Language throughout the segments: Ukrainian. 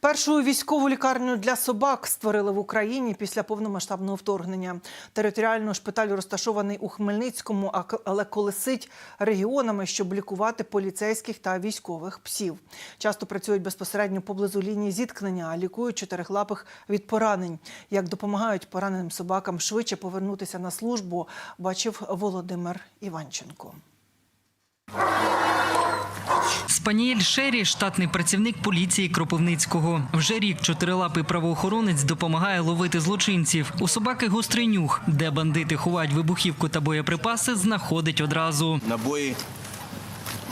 Першу військову лікарню для собак створили в Україні після повномасштабного вторгнення. Територіально шпиталь розташований у Хмельницькому, але колесить регіонами, щоб лікувати поліцейських та військових псів. Часто працюють безпосередньо поблизу лінії зіткнення, а лікують чотирихлапих від поранень. Як допомагають пораненим собакам швидше повернутися на службу, бачив Володимир Іванченко. Спаніель Шері – штатний працівник поліції Кропивницького. Вже рік чотирилапий правоохоронець допомагає ловити злочинців. У собаки гострий нюх, де бандити ховають вибухівку та боєприпаси, знаходить одразу. Набої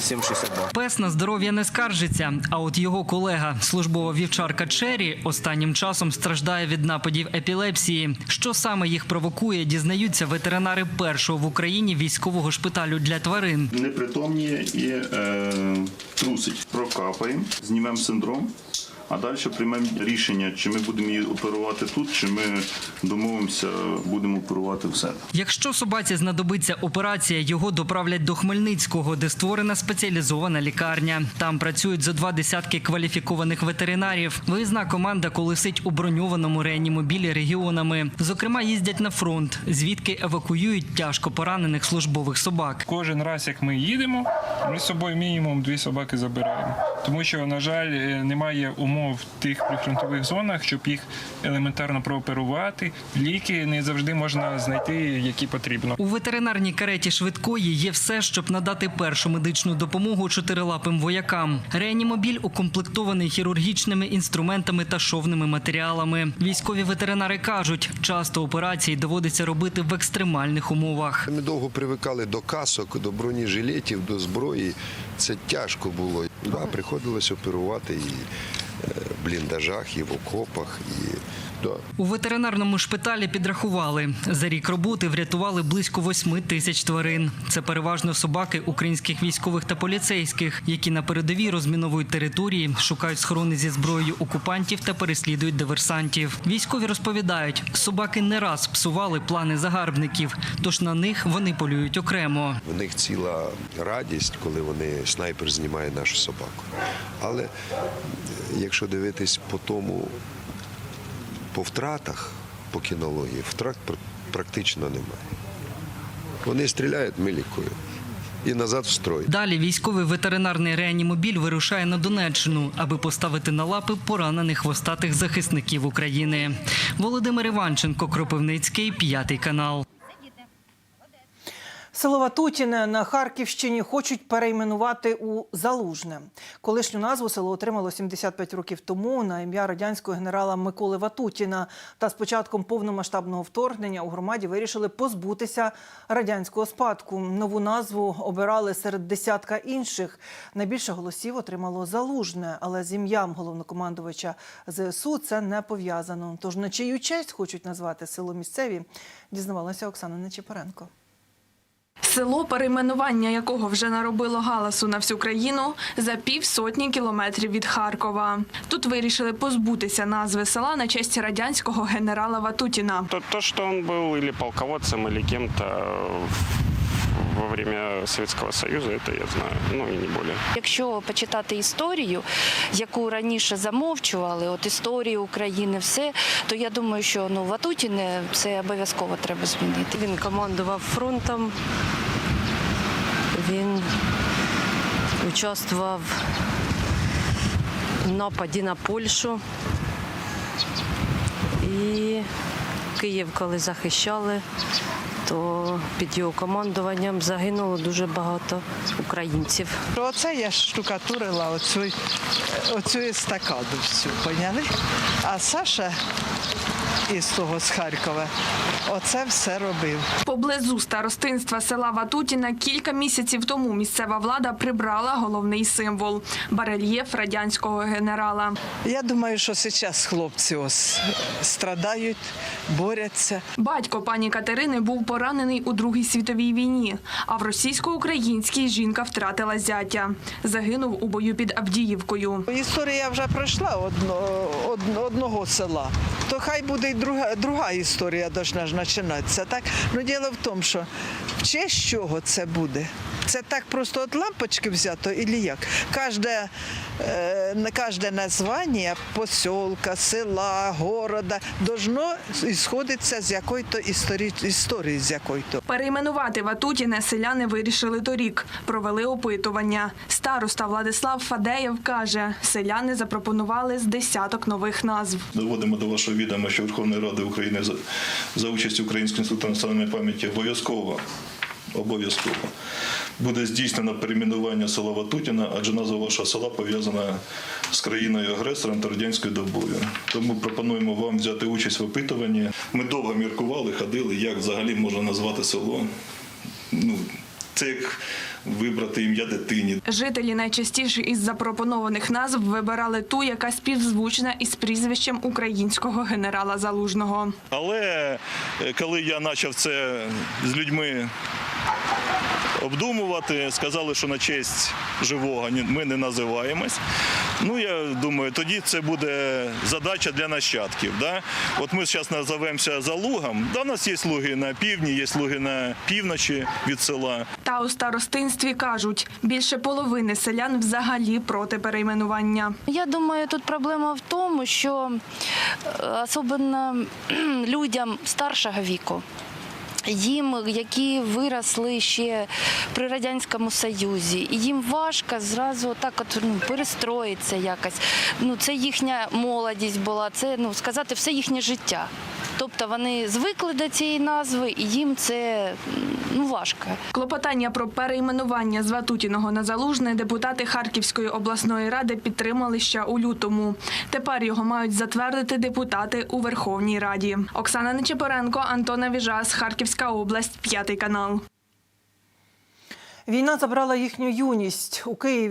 7,62. Пес на здоров'я не скаржиться. А от його колега, службова вівчарка Чері, останнім часом страждає від нападів епілепсії. Що саме їх провокує, дізнаються ветеринари першого в Україні військового шпиталю для тварин. Непритомні і е, трусить. Прокапаємо, знімемо синдром, а далі приймемо рішення, чи ми будемо її оперувати тут, чи ми домовимося, будемо оперувати в себе. Якщо собаці знадобиться операція, його доправлять до Хмельницького, де створена спеціалізована лікарня. Там працюють зо два десятки кваліфікованих ветеринарів. Виїзна команда колесить у броньованому реанімобілі регіонами. Зокрема, їздять на фронт, звідки евакуюють тяжко поранених службових собак. Кожен раз, як ми їдемо, ми з собою мінімум дві собаки забираємо. Тому що, на жаль, е, немає умов в тих прифронтових зонах, щоб їх елементарно прооперувати. Ліки не завжди можна знайти, які потрібно. У ветеринарній кареті швидкої є все, щоб надати першу медичну допомогу чотирилапим воякам. Реанімобіль укомплектований хірургічними інструментами та шовними матеріалами. Військові ветеринари кажуть, часто операції доводиться робити в екстремальних умовах. Ми довго привикали до касок, до бронежилетів, до зброї. Це тяжко було. Да, приходилось оперувати і бліндажах, і в окопах. І, да. У ветеринарному шпиталі підрахували за рік роботи врятували близько восьми тисяч тварин. Це переважно собаки українських військових та поліцейських, які на передовій розміновують території, шукають схорони зі зброєю окупантів та переслідують диверсантів. Військові розповідають, собаки не раз псували плани загарбників, тож на них вони полюють окремо. У них ціла радість, коли вони снайпер знімає нашу собаку. Але е, якщо дивитись по тому, по втратах, по кінології, втрат пр- практично немає. Вони стріляють, ми. І назад в строй. Далі військовий ветеринарний реанімобіль вирушає на Донеччину, аби поставити на лапи поранених хвостатих захисників України. Володимир Іванченко, Кропивницький, п'ятий канал. Село Ватутіне на Харківщині хочуть перейменувати у Залужне. Колишню назву село отримало 75 років тому на ім'я радянського генерала Миколи Ватутіна. Та з початком повномасштабного вторгнення у громаді вирішили позбутися радянського спадку. Нову назву обирали серед десятка інших. Найбільше голосів отримало Залужне, але з ім'ям головнокомандувача ЗСУ це не пов'язано. Тож на чию честь хочуть назвати село місцеві, дізнавалася Оксана Нечіпоренко. Село, перейменування якого вже наробило галасу на всю країну, за півсотні кілометрів від Харкова. Тут вирішили позбутися назви села на честь радянського генерала Ватутіна. То, то, що він був или полководцем, або кем-то в- во время Советского Союза, это я знаю, ну и не более. Якщо почитати історію, яку раніше замовчували, от історію України, все, то я думаю, що ну Ватутіне це обов'язково треба змінити. Він командував фронтом. Він участвував в нападі на Польщу. І Київ, коли захищали, то під його командуванням загинуло дуже багато українців. Оце я штукатурила оцю, оцю естакаду всю, поняли? А Саша із того з Харкова оце все робив. Поблизу старостинства села Ватутіна кілька місяців тому місцева влада прибрала головний символ барельєф радянського генерала. Я думаю, що зараз хлопці ось страдають, борються. Батько пані Катерини був поранений у Другій світовій війні, а в російсько-українській жінка втратила зятя. Загинув у бою під Авдіївкою. Історія вже пройшла одно, одно- одного села. То хай буде й друга, друга історія должна ж починатися. Так? Ну, діло в тому, що в честь чого це буде, Це так просто від лампочки взято, і як? Кожне, е, кожне названня посілка, села, города должно ісходитися з якої-то історії, історії з якої-то. Перейменувати Ватутіне селяни вирішили торік. Провели опитування. Староста Владислав Фадеєв каже, селяни запропонували з десяток нових назв. Доводимо до вашого відома, що Верховної Ради України за, за участю Українського інституту національної пам'яті обов'язково обов'язково буде здійснено перейменування села Ватутіна, адже назва вашого села пов'язана з країною агресором та радянською добою. Тому пропонуємо вам взяти участь в опитуванні. Ми довго міркували, ходили, як взагалі можна назвати село. Ну, це як вибрати ім'я дитині. Жителі найчастіше із запропонованих назв вибирали ту, яка співзвучна із прізвищем українського генерала Залужного. Але е, коли я почав це з людьми обдумувати, сказали, що на честь живого ми не називаємось. Ну, я думаю, тоді це буде задача для нащадків. Да? От ми зараз називаємося Залугом. Да, у нас є слуги на півдні, є слуги на півночі від села. Та у старостинстві кажуть, більше половини селян взагалі проти перейменування. Я думаю, тут проблема в тому, що е, особливо людям старшого віку. Їм, які виросли ще при радянському союзі, і їм важко зразу так от ну, перестроїтися якось. Ну це їхня молодість була, це ну сказати все їхнє життя. Тобто вони звикли до цієї назви, і їм це ну важко. Клопотання про перейменування з Ватутіного на Залужне депутати Харківської обласної ради підтримали ще у лютому. Тепер його мають затвердити депутати у Верховній Раді. Оксана Нечепоренко, Антона Віжас, Харківська область, п'ятий канал. Війна забрала їхню юність у Києві.